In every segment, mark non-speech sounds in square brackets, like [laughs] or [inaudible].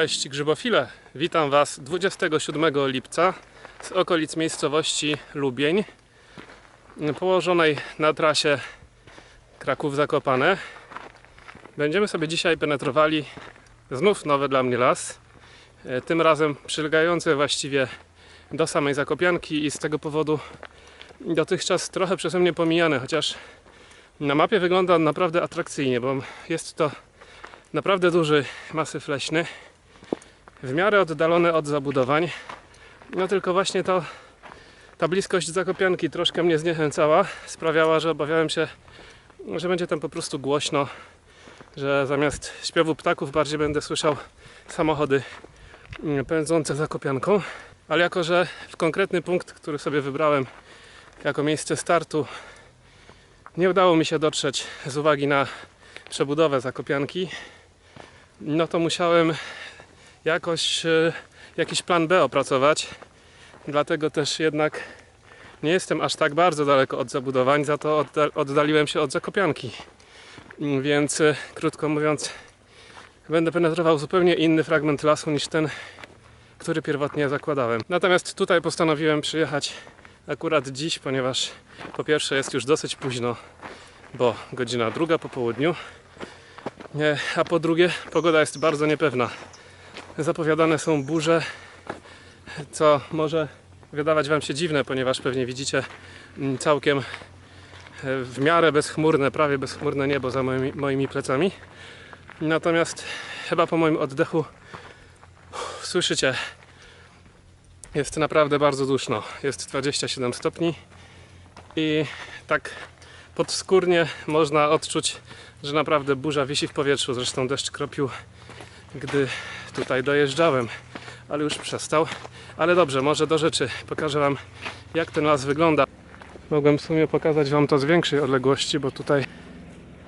Cześć grzybofile, witam Was 27 lipca z okolic miejscowości Lubień położonej na trasie Kraków-Zakopane. Będziemy sobie dzisiaj penetrowali znów nowy dla mnie las, e, tym razem przylegający właściwie do samej Zakopianki i z tego powodu dotychczas trochę przeze mnie pomijany, chociaż na mapie wygląda naprawdę atrakcyjnie, bo jest to naprawdę duży masyw leśny, w miarę oddalony od zabudowań. No tylko właśnie to, ta bliskość Zakopianki troszkę mnie zniechęcała, sprawiała, że obawiałem się, że będzie tam po prostu głośno, że zamiast śpiewu ptaków bardziej będę słyszał samochody mm, pędzące Zakopianką. Ale jako, że w konkretny punkt, który sobie wybrałem jako miejsce startu, nie udało mi się dotrzeć z uwagi na przebudowę Zakopianki, no to musiałem jakoś e, jakiś plan B opracować. Dlatego też jednak nie jestem aż tak bardzo daleko od zabudowań, za to odda- oddaliłem się od Zakopianki. Mm, Więc e, krótko mówiąc, będę penetrował zupełnie inny fragment lasu niż ten, który pierwotnie zakładałem. Natomiast tutaj postanowiłem przyjechać akurat dziś, ponieważ po pierwsze jest już dosyć późno, bo godzina druga po południu, nie, a po drugie pogoda jest bardzo niepewna. Zapowiadane są burze, co może wydawać Wam się dziwne, ponieważ pewnie widzicie mm, całkiem e, w miarę bezchmurne, prawie bezchmurne niebo za moimi, moimi plecami. Natomiast chyba po moim oddechu słyszycie, jest naprawdę bardzo duszno. Jest 27 stopni i tak podskórnie można odczuć, że naprawdę burza wisi w powietrzu. Zresztą deszcz kropił, gdy tutaj dojeżdżałem, ale już przestał. Ale dobrze, może do rzeczy. Pokażę Wam, jak ten las wygląda. Mogłem w sumie pokazać Wam to z większej odległości, bo tutaj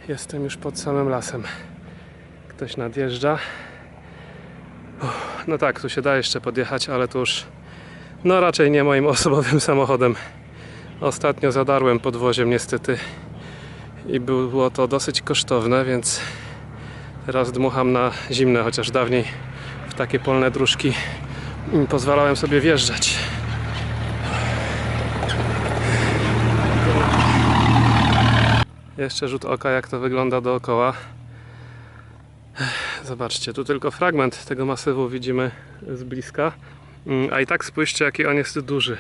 jestem już pod samym lasem. Ktoś nadjeżdża. Uff, no tak, tu się da jeszcze podjechać, ale to już no raczej nie moim [laughs] osobowym samochodem. Ostatnio zadarłem podwoziem niestety i było to dosyć kosztowne, więc teraz dmucham na zimne, chociaż dawniej w takie polne dróżki pozwalałem sobie wjeżdżać. Jeszcze rzut oka jak to wygląda dookoła. Zobaczcie, tu tylko fragment tego masywu widzimy z bliska. Mm, A i tak spójrzcie jaki on jest duży.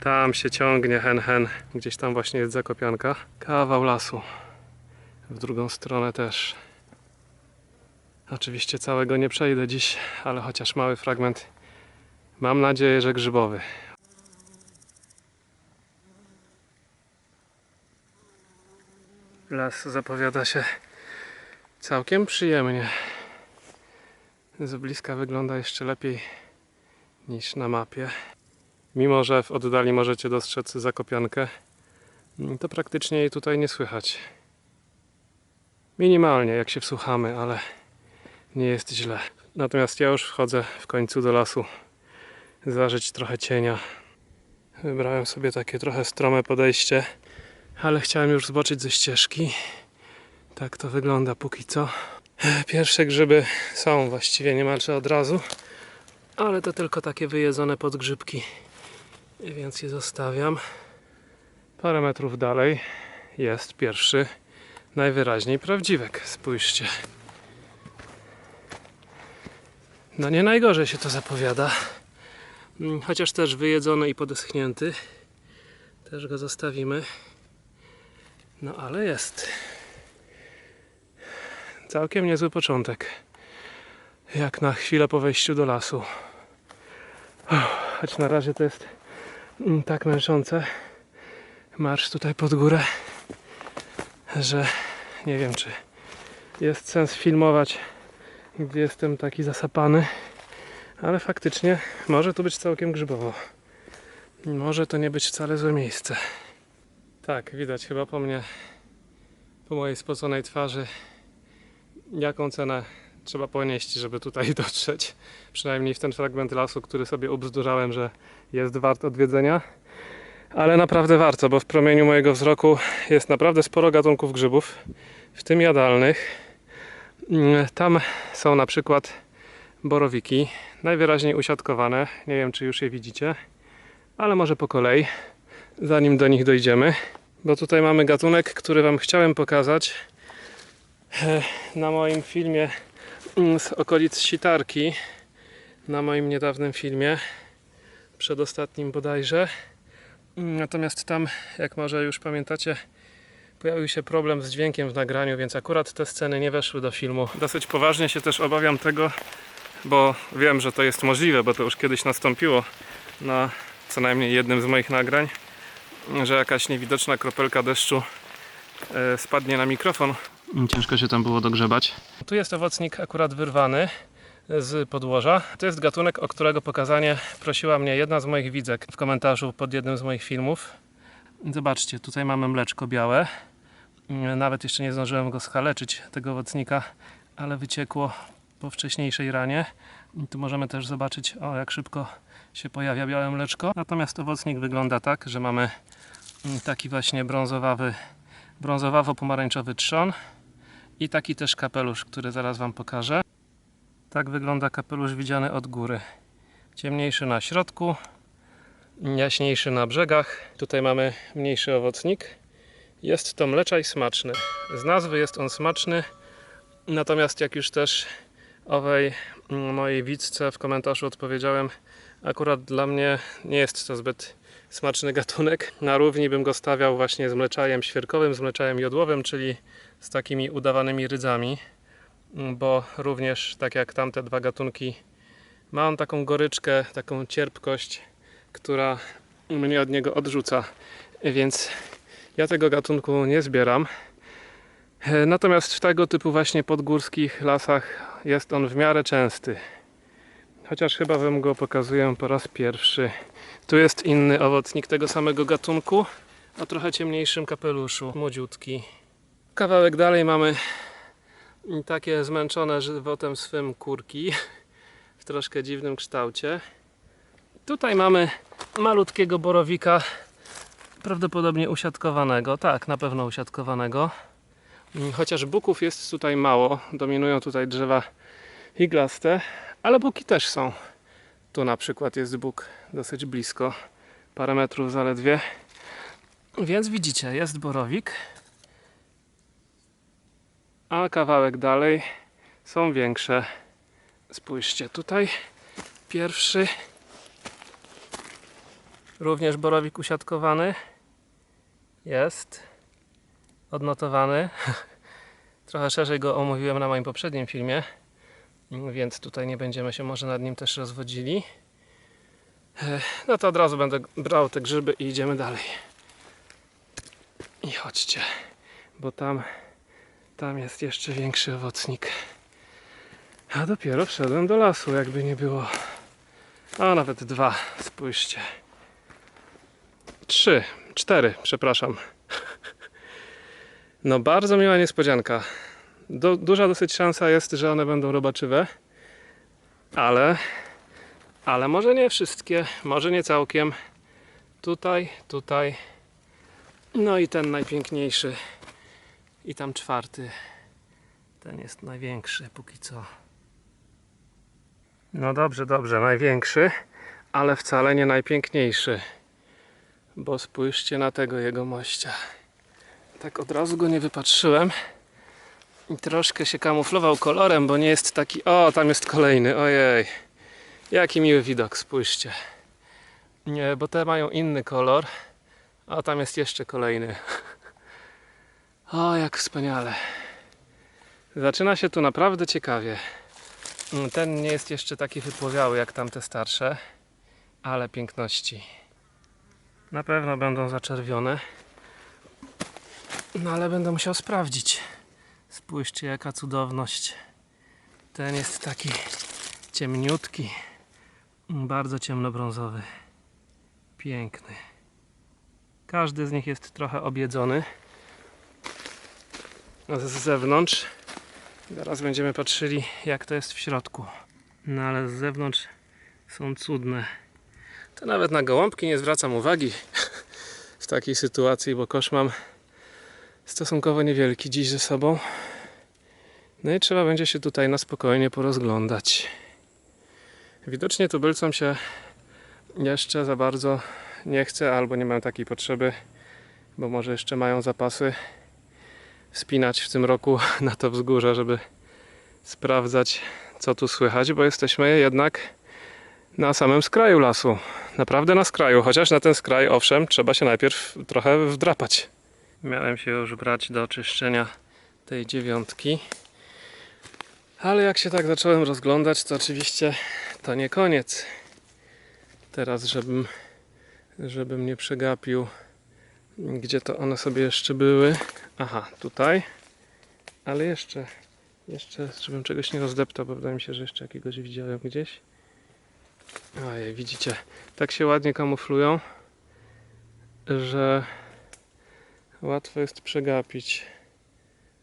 Tam się ciągnie hen hen. Gdzieś tam właśnie jest zakopianka. Kawał lasu. W drugą stronę też. Oczywiście całego nie przejdę dziś, ale chociaż mały fragment. Mam nadzieję, że grzybowy. Las zapowiada się całkiem przyjemnie. Z bliska wygląda jeszcze lepiej niż na mapie. Mimo, że w oddali możecie dostrzec zakopiankę, to praktycznie jej tutaj nie słychać. Minimalnie, jak się wsłuchamy, ale nie jest źle. Natomiast ja już wchodzę w końcu do lasu zażyć trochę cienia. Wybrałem sobie takie trochę strome podejście, ale chciałem już zboczyć ze ścieżki. Tak to wygląda póki co. Pierwsze grzyby są właściwie niemalże od razu, ale to tylko takie wyjedzone podgrzybki, więc je zostawiam. Parę metrów dalej jest pierwszy, najwyraźniej prawdziwek. Spójrzcie. No nie najgorzej się to zapowiada. Mm, Chociaż też wyjedzony i podeschnięty. Też go zostawimy. No ale jest. Całkiem niezły początek. Jak na chwilę po wejściu do lasu. Choć na razie to jest mm, tak męczące. Marsz tutaj pod górę, że nie wiem czy jest sens filmować, gdzie jestem taki zasapany. Ale faktycznie może tu być całkiem grzybowo. Może to nie być wcale złe miejsce. Tak, widać chyba po mnie, po mojej spoconej twarzy, jaką cenę trzeba ponieść, żeby tutaj [laughs] dotrzeć. Przynajmniej w ten fragment lasu, który sobie ubzdurałem, że jest wart odwiedzenia. Ale naprawdę warto, bo w promieniu mojego wzroku jest naprawdę sporo gatunków grzybów, w tym jadalnych. Mm, Tam są na przykład borowiki, najwyraźniej usiadkowane. Nie wiem, czy już je widzicie, ale może po kolei, zanim do nich dojdziemy. Bo tutaj mamy gatunek, który Wam chciałem pokazać e, na moim filmie mm, z okolic Sitarki, na moim niedawnym filmie, przedostatnim bodajże. Mm, Natomiast tam, jak może już pamiętacie, pojawił się problem z dźwiękiem w nagraniu, więc akurat te sceny nie weszły do filmu. Dosyć poważnie się też obawiam tego, bo wiem, że to jest możliwe, bo to już kiedyś nastąpiło na co najmniej jednym z moich nagrań, że jakaś niewidoczna kropelka deszczu e, spadnie na mikrofon. Ciężko się tam było dogrzebać. Tu jest owocnik akurat wyrwany z podłoża. To jest gatunek, o którego pokazanie prosiła mnie jedna z moich widzek w komentarzu pod jednym z moich filmów. Zobaczcie, tutaj mamy mleczko białe. Nawet jeszcze nie zdążyłem go skaleczyć, tego owocnika, ale wyciekło po wcześniejszej ranie. I tu możemy też zobaczyć, o jak szybko się pojawia białe mleczko. Natomiast owocnik wygląda tak, że mamy mm, taki właśnie brązowawy, brązowawo-pomarańczowy trzon i taki też kapelusz, który zaraz Wam pokażę. Tak wygląda kapelusz widziany od góry. Ciemniejszy na środku, jaśniejszy na brzegach. Tutaj mamy mniejszy owocnik. Jest to mleczaj smaczny. Z nazwy jest on smaczny, natomiast jak już też owej mm, mojej widzce w komentarzu odpowiedziałem, akurat dla mnie nie jest to zbyt smaczny gatunek. Na równi bym go stawiał właśnie z mleczajem świerkowym, z mleczajem jodłowym, czyli z takimi udawanymi rydzami, Mm, bo również tak jak tamte dwa gatunki ma on taką goryczkę, taką cierpkość, która mnie od niego odrzuca, więc ja tego gatunku nie zbieram. E, Natomiast w tego typu właśnie podgórskich lasach jest on w miarę częsty. Chociaż chyba Wam go pokazuję po raz pierwszy. Tu jest inny owocnik tego samego gatunku, o trochę ciemniejszym kapeluszu, młodziutki. Kawałek dalej mamy takie zmęczone żywotem swym kurki w troszkę dziwnym kształcie. Tutaj mamy malutkiego borowika, prawdopodobnie usiadkowanego. Tak, na pewno usiadkowanego. Mm, Chociaż buków jest tutaj mało, dominują tutaj drzewa iglaste, ale buki też są. Tu na przykład jest buk dosyć blisko, parę metrów zaledwie. Więc widzicie, jest borowik. A kawałek dalej są większe. Spójrzcie, tutaj pierwszy również borowik usiadkowany jest odnotowany. [laughs] Trochę szerzej go omówiłem na moim poprzednim filmie, więc tutaj nie będziemy się może nad nim też rozwodzili. No to od razu będę brał te grzyby i idziemy dalej. I chodźcie, bo tam, tam jest jeszcze większy owocnik. A dopiero wszedłem do lasu, jakby nie było. A nawet dwa, spójrzcie. Trzy, cztery, przepraszam. No bardzo miła niespodzianka. Du- duża dosyć szansa jest, że one będą robaczywe. Ale, ale może nie wszystkie, może nie całkiem. Tutaj, tutaj. No i ten najpiękniejszy. I tam czwarty. Ten jest największy póki co. No dobrze, dobrze, największy, ale wcale nie najpiękniejszy. Bo spójrzcie na tego jego mościa. Tak od razu go nie wypatrzyłem. I troszkę się kamuflował kolorem, bo nie jest taki. O, tam jest kolejny, ojej. Jaki miły widok, spójrzcie. Nie, bo te mają inny kolor. A tam jest jeszcze kolejny. [laughs] O, jak wspaniale. Zaczyna się tu naprawdę ciekawie. Mm, Ten nie jest jeszcze taki wypłowiały jak tamte starsze, ale piękności. Na pewno będą zaczerwione. No ale będę musiał sprawdzić. Spójrzcie jaka cudowność. Ten jest taki ciemniutki. Bardzo ciemnobrązowy. Piękny. Każdy z nich jest trochę objedzony. Z zewnątrz. Zaraz będziemy patrzyli jak to jest w środku. No ale z zewnątrz są cudne. To nawet na gołąbki nie zwracam uwagi w takiej sytuacji, bo kosz mam stosunkowo niewielki dziś ze sobą. No i trzeba będzie się tutaj na spokojnie porozglądać. Widocznie tubylcom się jeszcze za bardzo nie chce, albo nie mają takiej potrzeby, bo może jeszcze mają zapasy wspinać w tym roku [laughs] na to wzgórze, żeby sprawdzać, co tu słychać, bo jesteśmy jednak na samym skraju lasu. Naprawdę na skraju, chociaż na ten skraj, owszem, trzeba się najpierw trochę wdrapać. Miałem się już brać do czyszczenia tej dziewiątki. Ale jak się tak zacząłem rozglądać, to oczywiście to nie koniec. Teraz, żebym, żebym nie przegapił, gdzie to one sobie jeszcze były. Aha, tutaj. Ale jeszcze, jeszcze, żebym czegoś nie rozdeptał, bo wydaje mi się, że jeszcze jakiegoś widziałem gdzieś. Ojej, widzicie, tak się ładnie kamuflują, że łatwo jest przegapić.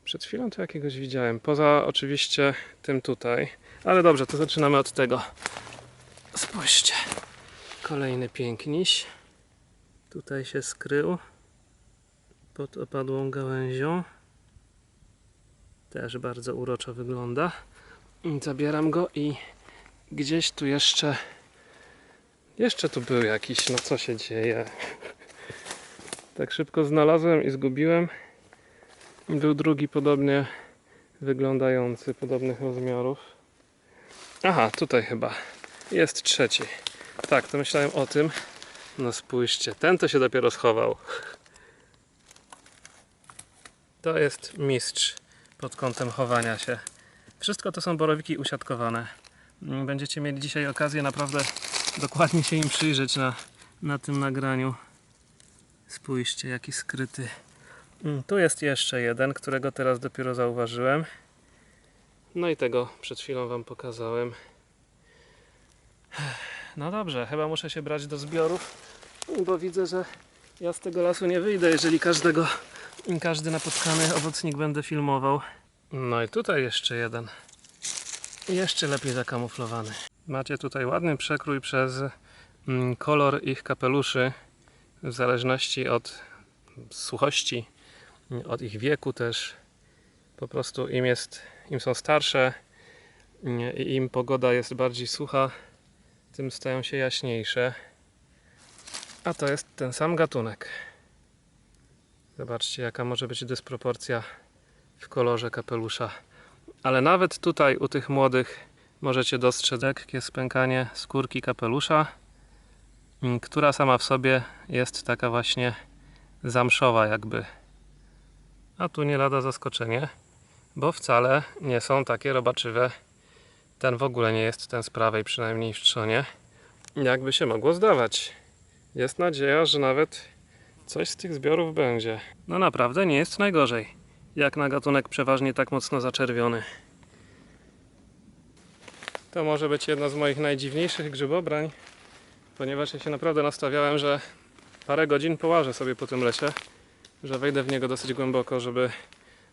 Przed chwilą to jakiegoś widziałem, poza oczywiście tym tutaj. Ale dobrze, to zaczynamy od tego. Spójrzcie. Kolejny piękniś. Tutaj się skrył pod opadłą gałęzią. Też bardzo uroczo wygląda. Zabieram go i gdzieś tu jeszcze jeszcze tu był jakiś, no co się dzieje? Tak szybko znalazłem i zgubiłem. Był drugi podobnie wyglądający, podobnych rozmiarów. Aha, tutaj chyba. Jest trzeci. Tak, to myślałem o tym. No spójrzcie, ten to się dopiero schował. To jest mistrz pod kątem chowania się. Wszystko to są borowiki usiadkowane. Będziecie mieli dzisiaj okazję naprawdę dokładnie się im przyjrzeć na, na tym nagraniu. Spójrzcie, jaki skryty. Mm, Tu jest jeszcze jeden, którego teraz dopiero zauważyłem. No i tego przed chwilą Wam pokazałem. No dobrze, chyba muszę się brać do zbiorów, bo widzę, że ja z tego lasu nie wyjdę, jeżeli każdego, każdy napotkany owocnik będę filmował. No i tutaj jeszcze jeden. Jeszcze lepiej zakamuflowany. Macie tutaj ładny przekrój przez mm, kolor ich kapeluszy, w zależności od suchości, od ich wieku też. Po prostu im jest, im są starsze mm, i im pogoda jest bardziej sucha, tym stają się jaśniejsze. A to jest ten sam gatunek. Zobaczcie, jaka może być dysproporcja w kolorze kapelusza. Ale nawet tutaj u tych młodych możecie dostrzec lekkie spękanie skórki kapelusza, która sama w sobie jest taka właśnie zamszowa jakby. A tu nie lada zaskoczenie, bo wcale nie są takie robaczywe. Ten w ogóle nie jest ten z prawej, przynajmniej w trzonie. Jakby się mogło zdawać. Jest nadzieja, że nawet coś z tych zbiorów będzie. No naprawdę nie jest najgorzej. Jak na gatunek przeważnie tak mocno zaczerwiony. To może być jedna z moich najdziwniejszych grzybobrań, ponieważ ja się naprawdę nastawiałem, że parę godzin połażę sobie po tym lesie, że wejdę w niego dosyć głęboko, żeby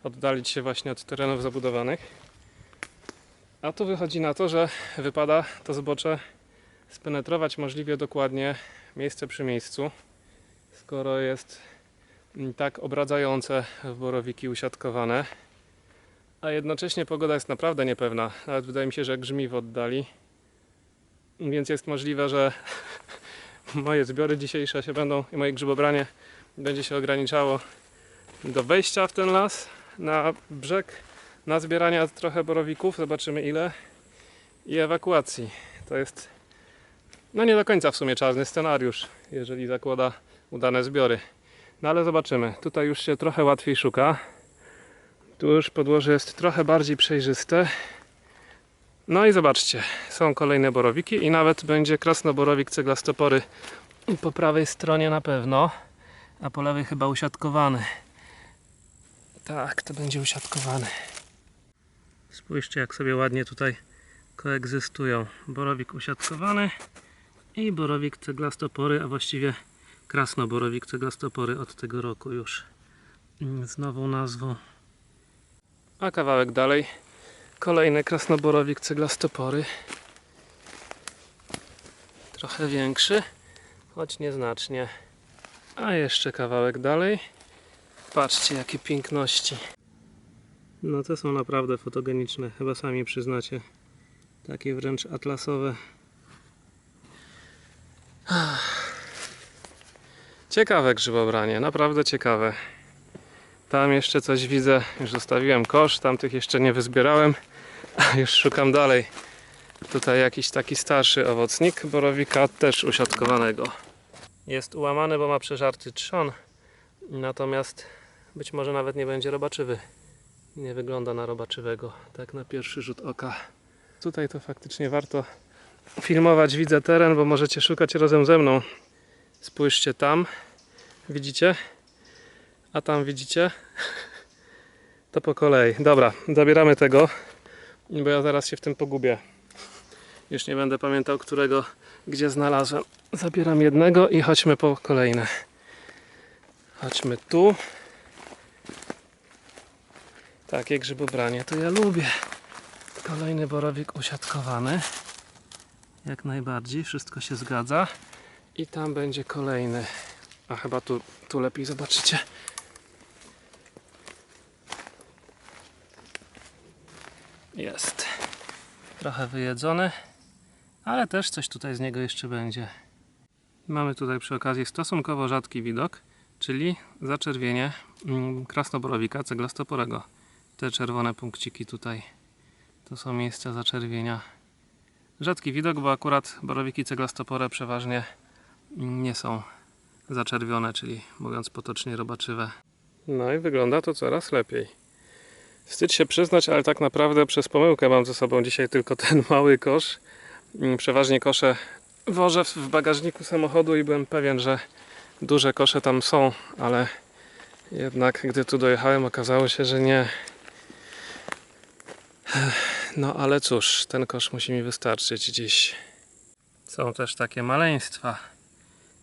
oddalić się właśnie od terenów zabudowanych. A tu wychodzi na to, że wypada to zbocze spenetrować możliwie dokładnie miejsce przy miejscu, skoro jest tak obradzające borowiki usiadkowane. A jednocześnie pogoda jest naprawdę niepewna. Nawet wydaje mi się, że grzmi w oddali. Więc jest możliwe, że [laughs] moje zbiory dzisiejsze się będą i moje grzybobranie będzie się ograniczało do wejścia w ten las na brzeg, na zbierania trochę borowików, zobaczymy ile i ewakuacji. To jest no nie do końca w sumie czarny scenariusz, jeżeli zakłada udane zbiory. No ale zobaczymy. Tutaj już się trochę łatwiej szuka. Tu już podłoże jest trochę bardziej przejrzyste. No i zobaczcie, są kolejne borowiki i nawet będzie krasnoborowik ceglastopory po prawej stronie na pewno, a po lewej chyba usiadkowany. Tak, to będzie usiadkowany. Spójrzcie jak sobie ładnie tutaj koegzystują. Borowik usiadkowany i borowik ceglastopory, a właściwie krasnoborowik ceglastopory od tego roku już mm, z nową nazwą. A kawałek dalej kolejny krasnoborowik ceglastopory. Trochę większy, choć nieznacznie. A jeszcze kawałek dalej. Patrzcie jakie piękności. No te są naprawdę fotogeniczne, chyba sami przyznacie. Takie wręcz atlasowe Ciekawe grzybobranie, naprawdę ciekawe. Tam jeszcze coś widzę, już zostawiłem kosz, tamtych jeszcze nie wyzbierałem, a już szukam dalej. Tutaj jakiś taki starszy owocnik borowika, też usiadkowanego. Jest ułamany, bo ma przeżarty trzon, natomiast być może nawet nie będzie robaczywy. Nie wygląda na robaczywego, tak na pierwszy rzut oka. Tutaj to faktycznie warto filmować, widzę teren, bo możecie szukać razem ze mną. Spójrzcie tam, widzicie? A tam widzicie? To po kolei. Dobra, zabieramy tego, bo ja zaraz się w tym pogubię. Już nie będę pamiętał, którego gdzie znalazłem. Zabieram jednego i chodźmy po kolejne. Chodźmy tu. Takie grzybobranie to ja lubię. Kolejny borowik usiadkowany. Jak najbardziej, wszystko się zgadza. I tam będzie kolejny. A chyba tu, tu lepiej zobaczycie. Jest. Trochę wyjedzony, ale też coś tutaj z niego jeszcze będzie. Mamy tutaj przy okazji stosunkowo rzadki widok, czyli zaczerwienie mm, krasnoborowika ceglastoporego. Te czerwone punkciki tutaj to są miejsca zaczerwienia. Rzadki widok, bo akurat borowiki ceglastopore przeważnie nie są zaczerwione, czyli mówiąc potocznie robaczywe. No i wygląda to coraz lepiej. Wstyd się przyznać, ale tak naprawdę przez pomyłkę mam ze sobą dzisiaj tylko ten [laughs] mały kosz. Mm, Przeważnie kosze wożę w- w bagażniku samochodu i byłem pewien, że duże kosze tam są, ale jednak gdy tu dojechałem okazało się, że nie. [sighs] No ale cóż, ten kosz musi mi wystarczyć dziś. Są też takie maleństwa,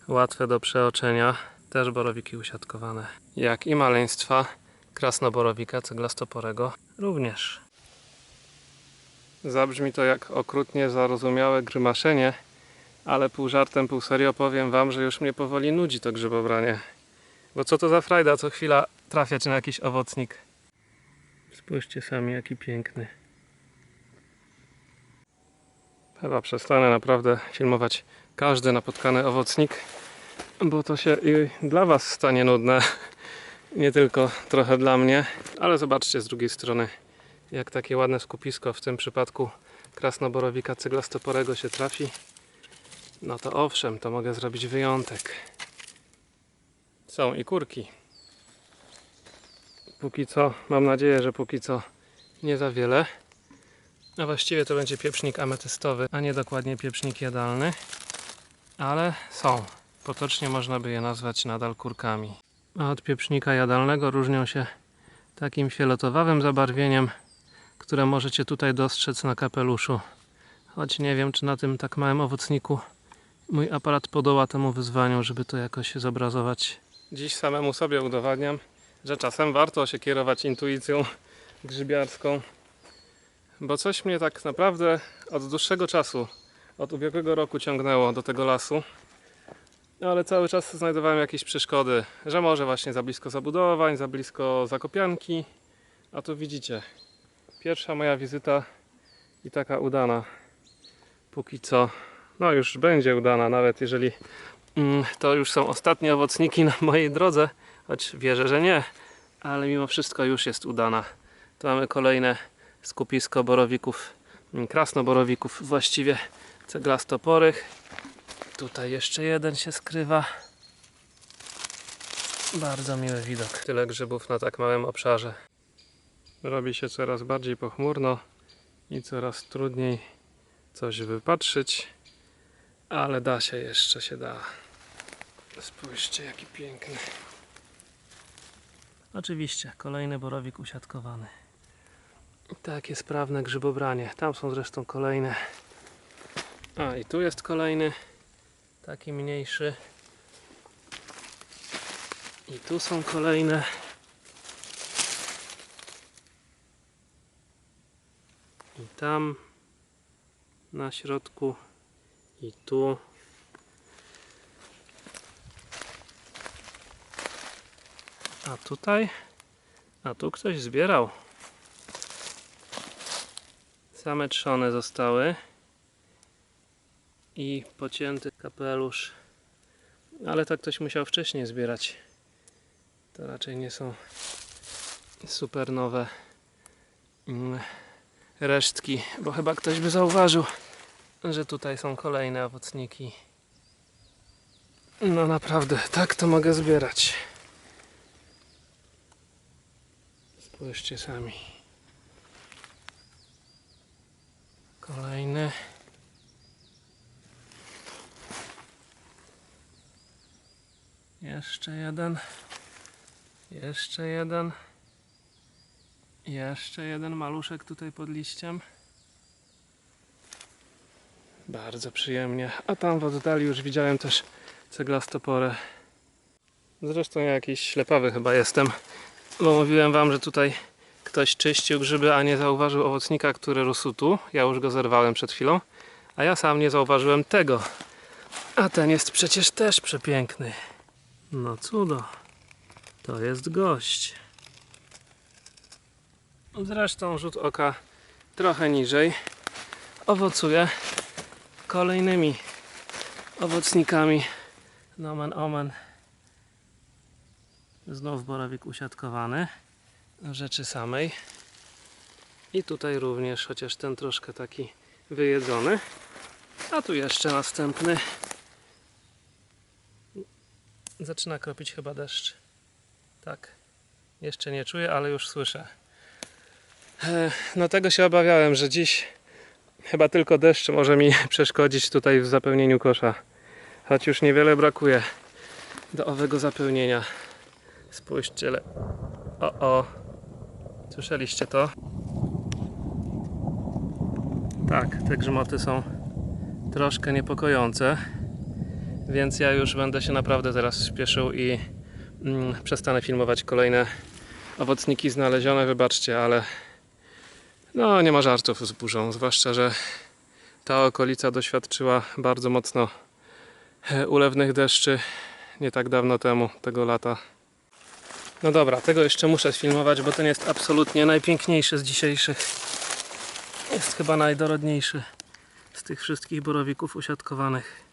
łatwe do przeoczenia, też borowiki usiadkowane. Jak i maleństwa krasnoborowika ceglastoporego również. Zabrzmi to jak okrutnie zarozumiałe grymaszenie, ale pół żartem, pół serio powiem wam, że już mnie powoli nudzi to grzybobranie. Bo co to za frajda co chwila trafiać na jakiś owocnik. Spójrzcie sami jaki piękny. Chyba przestanę naprawdę filmować każdy napotkany owocnik, bo to się i dla was stanie nudne, nie tylko trochę dla mnie. Ale zobaczcie z drugiej strony, jak takie ładne skupisko w tym przypadku krasnoborowika cyglastoporego się trafi. No to owszem, to mogę zrobić wyjątek. Są i kurki. Póki co, mam nadzieję, że póki co nie za wiele. A właściwie to będzie pieprznik ametystowy, a nie dokładnie pieprznik jadalny. Ale są. Potocznie można by je nazwać nadal kurkami. A od pieprznika jadalnego różnią się takim fioletowawym zabarwieniem, które możecie tutaj dostrzec na kapeluszu. Choć nie wiem, czy na tym tak małym owocniku mój aparat podoła temu wyzwaniu, żeby to jakoś zobrazować. Dziś samemu sobie udowadniam, że czasem warto się kierować intuicją grzybiarską, bo coś mnie tak naprawdę od dłuższego czasu, od ubiegłego roku ciągnęło do tego lasu. No, ale cały czas znajdowałem jakieś przeszkody, że może właśnie za blisko zabudowań, za blisko zakopianki. A tu widzicie, pierwsza moja wizyta i taka udana. Póki co, no już będzie udana, nawet jeżeli mm, to już są ostatnie owocniki na mojej drodze, choć wierzę, że nie, ale mimo wszystko już jest udana. Tu mamy kolejne skupisko borowików, mm, krasnoborowików właściwie ceglastoporych. Tutaj jeszcze jeden się skrywa. Bardzo miły widok. Tyle grzybów na tak małym obszarze. Robi się coraz bardziej pochmurno i coraz trudniej coś wypatrzyć, ale da się jeszcze się da. Spójrzcie jaki piękny. Oczywiście, kolejny borowik usiadkowany. Takie sprawne grzybobranie. Tam są zresztą kolejne. A i tu jest kolejny. Taki mniejszy. I tu są kolejne. I tam na środku. I tu. A tutaj? A tu ktoś zbierał. Same trzony zostały. I pocięty kapelusz. Ale tak ktoś musiał wcześniej zbierać. To raczej nie są super nowe mm, resztki, bo chyba ktoś by zauważył, że tutaj są kolejne owocniki. No naprawdę, tak to mogę zbierać. Spójrzcie sami. Kolejny. Jeszcze jeden. Jeszcze jeden. Jeszcze jeden maluszek tutaj pod liściem. Bardzo przyjemnie. A tam w oddali już widziałem też ceglastoporę. Zresztą ja jakiś ślepawy chyba jestem, bo mówiłem wam, że tutaj ktoś czyścił grzyby, a nie zauważył owocnika, który rósł tu. Ja już go zerwałem przed chwilą, a ja sam nie zauważyłem tego. A ten jest przecież też przepiękny. No cudo. To jest gość. Zresztą rzut oka trochę niżej owocuje kolejnymi owocnikami. Nomen omen. Znów borowik usiadkowany. Rzeczy samej. I tutaj również, chociaż ten troszkę taki wyjedzony. A tu jeszcze następny. Zaczyna kropić chyba deszcz. Tak. Jeszcze nie czuję, ale już słyszę. No tego się obawiałem, że dziś chyba tylko deszcz może mi [laughs] przeszkodzić tutaj w zapełnieniu kosza. Choć już niewiele brakuje do owego zapełnienia. Spójrzcie. Le... O, o. Słyszeliście to? Tak, te grzmoty są troszkę niepokojące. Więc ja już będę się naprawdę teraz śpieszył i mm, przestanę filmować kolejne owocniki znalezione. Wybaczcie, ale no nie ma żartów z burzą. Zwłaszcza, że ta okolica doświadczyła bardzo mocno e, ulewnych deszczy nie tak dawno temu, tego lata. No dobra, tego jeszcze muszę sfilmować, bo ten jest absolutnie najpiękniejszy z dzisiejszych. Jest chyba najdorodniejszy z tych wszystkich borowików usiadkowanych.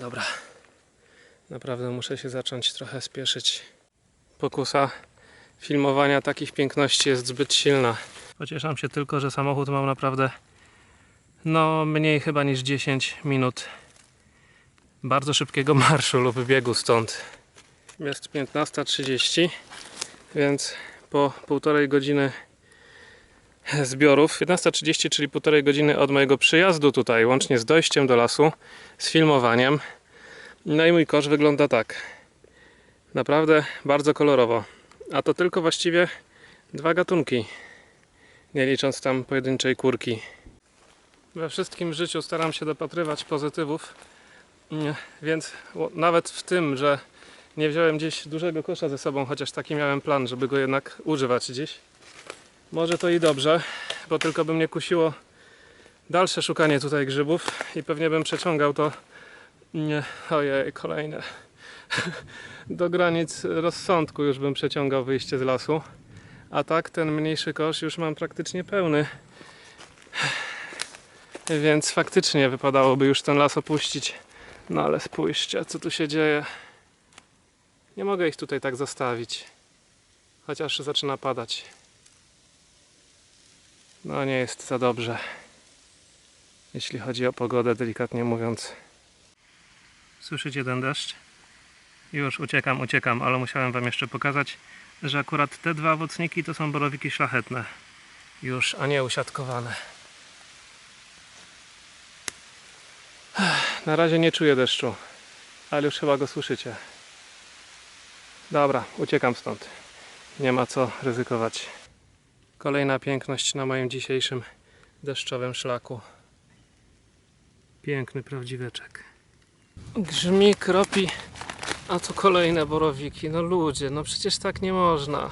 Dobra. Naprawdę muszę się zacząć trochę spieszyć. Pokusa filmowania takich piękności jest zbyt silna. Pocieszam się tylko, że samochód mam naprawdę no mniej chyba niż 10 minut bardzo szybkiego [laughs] marszu lub biegu stąd. Jest 15.30, więc po półtorej godziny zbiorów, 15.30, czyli półtorej godziny od mojego przyjazdu tutaj, łącznie z dojściem do lasu, z filmowaniem. No i mój kosz wygląda tak. Naprawdę bardzo kolorowo. A to tylko właściwie dwa gatunki, nie licząc tam pojedynczej kurki. We wszystkim życiu staram się dopatrywać pozytywów, nie, więc nawet w tym, że nie wziąłem gdzieś dużego kosza ze sobą, chociaż taki miałem plan, żeby go jednak używać dziś. Może to i dobrze, bo tylko by mnie kusiło dalsze szukanie tutaj grzybów i pewnie bym przeciągał to nie, ojej, kolejne [laughs] do granic rozsądku już bym przeciągał wyjście z lasu. A tak ten mniejszy kosz już mam praktycznie pełny. Więc faktycznie wypadałoby już ten las opuścić. No ale spójrzcie, co tu się dzieje. Nie mogę ich tutaj tak zostawić. Chociaż zaczyna padać. No nie jest za dobrze. Jeśli chodzi o pogodę, delikatnie mówiąc. Słyszycie ten deszcz? Już uciekam, uciekam, ale musiałem Wam jeszcze pokazać, że akurat te dwa owocniki to są borowiki szlachetne. Już, a nie usiadkowane. Na razie nie czuję deszczu, ale już chyba go słyszycie. Dobra, uciekam stąd. Nie ma co ryzykować. Kolejna piękność na moim dzisiejszym deszczowym szlaku. Piękny prawdziweczek. Grzmi, kropi, a tu kolejne borowiki. No ludzie, no przecież tak nie można.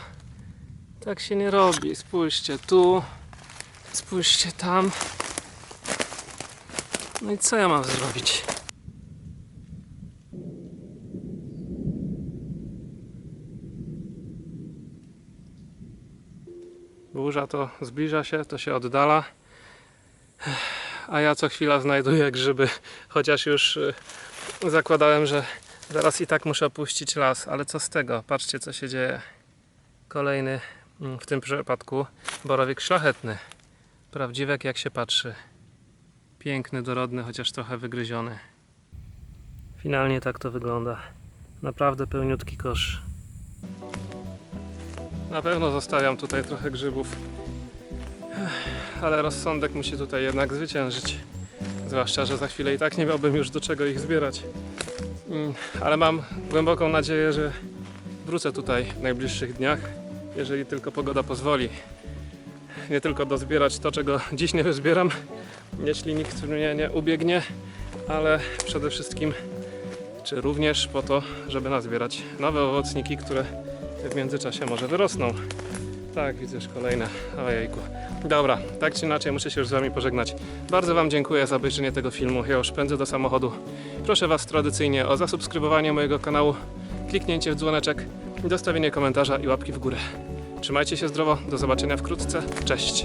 Tak się nie robi. Spójrzcie tu, spójrzcie tam. No i co ja mam zrobić? Burza to zbliża się, to się oddala. a ja co chwila znajduję grzyby, chociaż już y, zakładałem, że zaraz i tak muszę opuścić las, ale co z tego? Patrzcie co się dzieje. Kolejny, mm, w tym przypadku, borowik szlachetny. Prawdziwek jak się patrzy. Piękny, dorodny, chociaż trochę wygryziony. Finalnie tak to wygląda. Naprawdę pełniutki kosz. Na pewno zostawiam tutaj trochę grzybów. Ale rozsądek musi tutaj jednak zwyciężyć. Zwłaszcza, że za chwilę i tak nie miałbym już do czego ich zbierać. Mm, Ale mam głęboką nadzieję, że wrócę tutaj w najbliższych dniach, jeżeli tylko pogoda pozwoli. Nie tylko dozbierać to, czego dziś nie wyzbieram, jeśli nikt mnie nie ubiegnie, ale przede wszystkim, czy również po to, żeby nazbierać nowe owocniki, które w międzyczasie może wyrosną. Tak, widzę już kolejne. Ojejku. Dobra, tak czy inaczej muszę się już z Wami pożegnać. Bardzo Wam dziękuję za obejrzenie tego filmu. Ja już pędzę do samochodu. Proszę Was tradycyjnie o zasubskrybowanie mojego kanału, kliknięcie w dzwoneczek, dostawienie komentarza i łapki w górę. Trzymajcie się zdrowo, do zobaczenia wkrótce. Cześć!